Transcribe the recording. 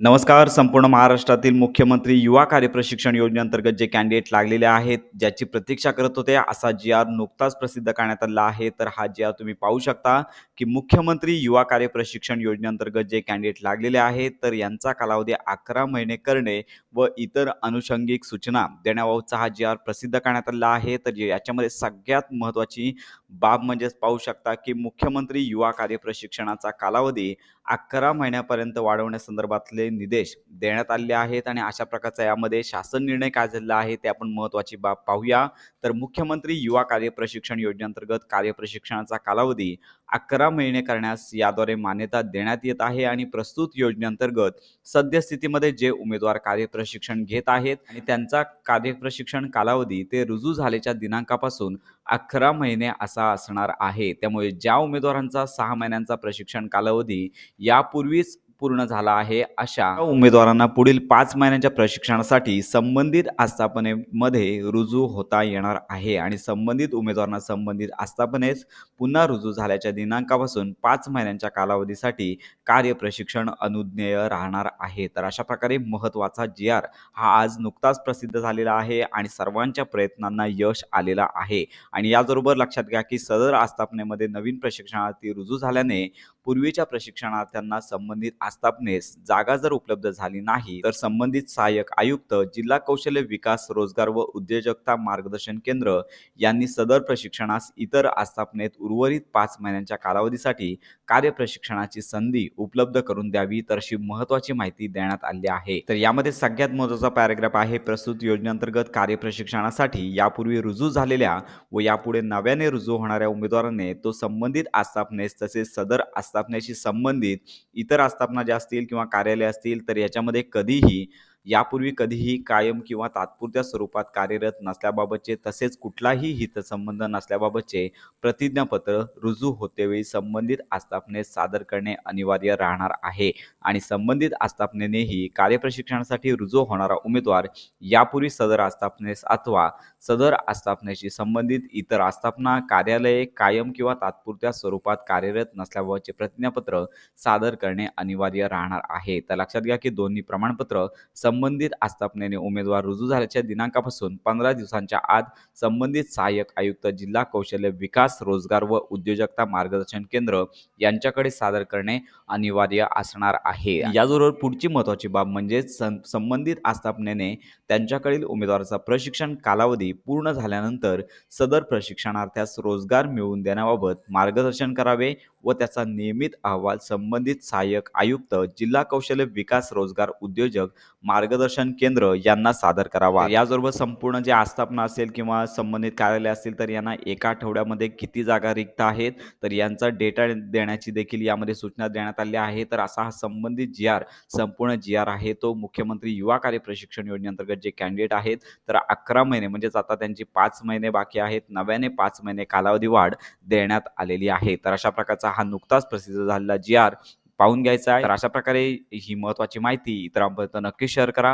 नमस्कार संपूर्ण महाराष्ट्रातील मुख्यमंत्री युवा कार्य प्रशिक्षण योजनेअंतर्गत जे कॅन्डिडेट लागलेले आहेत ज्याची प्रतीक्षा करत होते असा जी आर नुकताच प्रसिद्ध करण्यात आला आहे तर हा जी आर तुम्ही पाहू शकता की मुख्यमंत्री युवा कार्य प्रशिक्षण योजनेअंतर्गत जे कॅन्डिडेट लागलेले आहेत तर यांचा कालावधी अकरा महिने करणे व इतर अनुषंगिक सूचना देण्याबाबतचा हा जी आर प्रसिद्ध करण्यात आला आहे. तर जे- याच्यामध्ये सगळ्यात महत्त्वाची बाब म्हणजेच पाहू शकता की मुख्यमंत्री युवा कार्य प्रशिक्षणाचा कालावधी अकरा महिन्यापर्यंत वाढवण्यासंदर्भातले निर्देश देण्यात आलेले आहेत आणि अशा प्रकारचा यामध्ये शासन निर्णय काय झालेला आहे ते आपण महत्त्वाची बाब पाहूया. तर मुख्यमंत्री युवा कार्य प्रशिक्षण योजनेअंतर्गत कार्य प्रशिक्षणाचा कालावधी अकरा महिने करण्यास याद्वारे मान्यता देण्यात येत आहे आणि प्रस्तुत योजनेअंतर्गत सद्यस्थितीमध्ये जे उमेदवार कार्य प्रशिक्षण घेत आहेत आणि त्यांचा कार्य प्रशिक्षण कालावधी ते रुजू झाल्याच्या दिनांकापासून अकरा महिने असा असणार आहे. त्यामुळे ज्या उमेदवारांचा सहा महिन्यांचा प्रशिक्षण कालावधी यापूर्वीच पूर्ण झाला आहे अशा उमेदवारांना पुढील पाच महिन्यांच्या प्रशिक्षणासाठी संबंधित आस्थापनेमध्ये रुजू होता येणार आहे आणि संबंधित उमेदवारांना संबंधित आस्थापनेस पुन्हा रुजू झाल्याच्या दिनांकापासून पाच महिन्यांच्या कालावधीसाठी कार्य प्रशिक्षण अनुज्ञेय राहणार आहे. तर अशा प्रकारे महत्त्वाचा जी आर हा आज नुकताच प्रसिद्ध झालेला आहे आणि सर्वांच्या प्रयत्नांना यश आलेला आहे. आणि याचबरोबर लक्षात घ्या की सदर आस्थापनेमध्ये नवीन प्रशिक्षणार्थी रुजू झाल्याने पूर्वीच्या प्रशिक्षणार्थ्यांना संबंधित आस्थापनेस जागा जर उपलब्ध झाली नाही तर संबंधित सहाय्यक आयुक्त जिल्हा कौशल्य विकास रोजगार व उद्योजकता मार्गदर्शन केंद्र यांनी सदर प्रशिक्षणास इतर आस्थापनेत उर्वरित पाच महिन्यांच्या कालावधीसाठी कार्य प्रशिक्षणाची संधी उपलब्ध करून द्यावी तर अशी महत्त्वाची माहिती देण्यात आली आहे. तर यामध्ये सगळ्यात महत्त्वाचा पॅराग्राफ आहे प्रस्तुत योजनेअंतर्गत कार्य प्रशिक्षणासाठी यापूर्वी रुजू झालेल्या व यापुढे नव्याने रुजू होणाऱ्या उमेदवाराने तो संबंधित आस्थापनेस तसेच सदर आस्थापनेशी संबंधित इतर आस्थापना ज्या असतील किंवा कार्यालय असतील तर याच्यामध्ये कधीही यापूर्वी कधीही कायम किंवा तात्पुरत्या स्वरूपात कार्यरत नसल्याबाबतचे तसेच कुठलाही हितसंबंध नसल्याबाबतचे प्रतिज्ञापत्र रुजू होतेवेळी संबंधित आस्थापनेस सादर करणे अनिवार्य राहणार आहे. आणि संबंधित आस्थापनेनेही कार्यप्रशिक्षणासाठी रुजू होणारा उमेदवार यापूर्वी सदर आस्थापनेस अथवा सदर आस्थापनेशी संबंधित इतर आस्थापना कार्यालये कायम किंवा तात्पुरत्या स्वरूपात कार्यरत नसल्याबाबतचे प्रतिज्ञापत्र सादर करणे अनिवार्य राहणार आहे. तर लक्षात घ्या की दोन्ही प्रमाणपत्र संबंधित आस्थापनेने उमेदवार रुजू झाल्याच्या दिनांकापासून पंधरा दिवसांच्या आत संबंधित सहाय्यक आयुक्त जिल्हा कौशल्य विकास रोजगार व उद्योजकता मार्गदर्शन केंद्र यांच्याकडे सादर करणे अनिवार्य असणार आहे. याचबरोबर पुढची महत्त्वाची बाब म्हणजे संबंधित आस्थापनेने त्यांच्याकडील उमेदवाराचा प्रशिक्षण कालावधी पूर्ण झाल्यानंतर सदर प्रशिक्षणार्थ्यास रोजगार मिळवून देण्याबाबत मार्गदर्शन करावे व त्याचा नियमित अहवाल संबंधित सहाय्यक आयुक्त जिल्हा कौशल्य विकास रोजगार उद्योजक मार्गदर्शन केंद्र यांना सादर करावा. याचबरोबर संपूर्ण जे आस्थापना असेल किंवा संबंधित कार्यालय असतील तर यांना एका आठवड्यामध्ये किती जागा रिक्त आहेत? तर यांचा डेटा देण्याची देखील यामध्ये सूचना देण्यात आली आहे. तर असा हा संबंधित जी आर संपूर्ण जी आर आहे तो मुख्यमंत्री युवा कार्य प्रशिक्षण योजनेअंतर्गत जे कॅन्डिडेट आहेत तर अकरा महिने म्हणजेच आता त्यांची पाच महिने बाकी आहेत नव्याने पाच महिने कालावधी वाढ देण्यात आलेली आहे. तर अशा प्रकारचा हा नुकताच प्रसिद्ध झालेला जी आर पाहून घ्यायचा आहे. तर अशा प्रकारे ही महत्त्वाची माहिती इतरांपर्यंत नक्की शेअर करा.